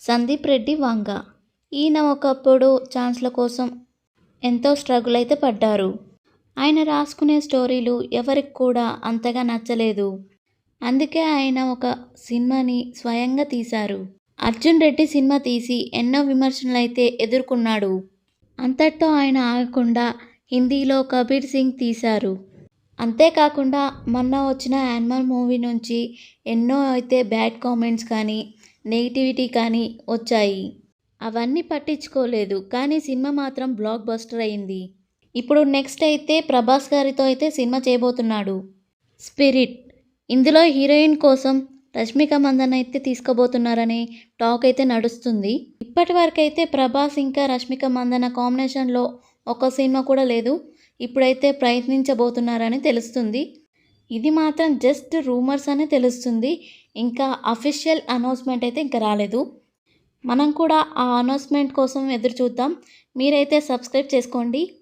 సందీప్ రెడ్డి వంగ. ఈయన ఒకప్పుడు ఛాన్స్ల కోసం ఎంతో స్ట్రగుల్ అయితే పడ్డారు. ఆయన రాసుకునే స్టోరీలు ఎవరికి కూడా అంతగా నచ్చలేదు. అందుకే ఆయన ఒక సినిమాని స్వయంగా తీశారు. అర్జున్ రెడ్డి సినిమా తీసి ఎన్నో విమర్శలైతే ఎదుర్కొన్నాడు. అంతటితో ఆయన ఆగకుండా హిందీలో కబీర్ సింగ్ తీశారు. అంతేకాకుండా మొన్న వచ్చిన యానిమల్ మూవీ నుంచి ఎన్నో అయితే బ్యాడ్ కామెంట్స్ కానీ నెగిటివిటీ కానీ వచ్చాయి. అవన్నీ పట్టించుకోలేదు. కానీ సినిమా మాత్రం బ్లాక్ బస్టర్ అయింది. ఇప్పుడు నెక్స్ట్ అయితే ప్రభాస్ గారితో అయితే సినిమా చేయబోతున్నాడు. స్పిరిట్. ఇందులో హీరోయిన్ కోసం రష్మిక మందన్ అయితే తీసుకోబోతున్నారని టాక్ అయితే నడుస్తుంది. ఇప్పటి వరకు అయితే ప్రభాస్ ఇంకా రష్మిక మందన కాంబినేషన్లో ఒక సినిమా కూడా లేదు. ఇప్పుడైతే ప్రయత్నించబోతున్నారని తెలుస్తుంది. ఇది మాత్రం జస్ట్ రూమర్స్ అనే తెలుస్తుంది. ఇంకా అఫీషియల్ అనౌన్స్మెంట్ అయితే ఇంకా రాలేదు. మనం కూడా ఆ అనౌన్స్మెంట్ కోసం ఎదురు చూద్దాం. మీరైతే సబ్స్క్రైబ్ చేసుకోండి.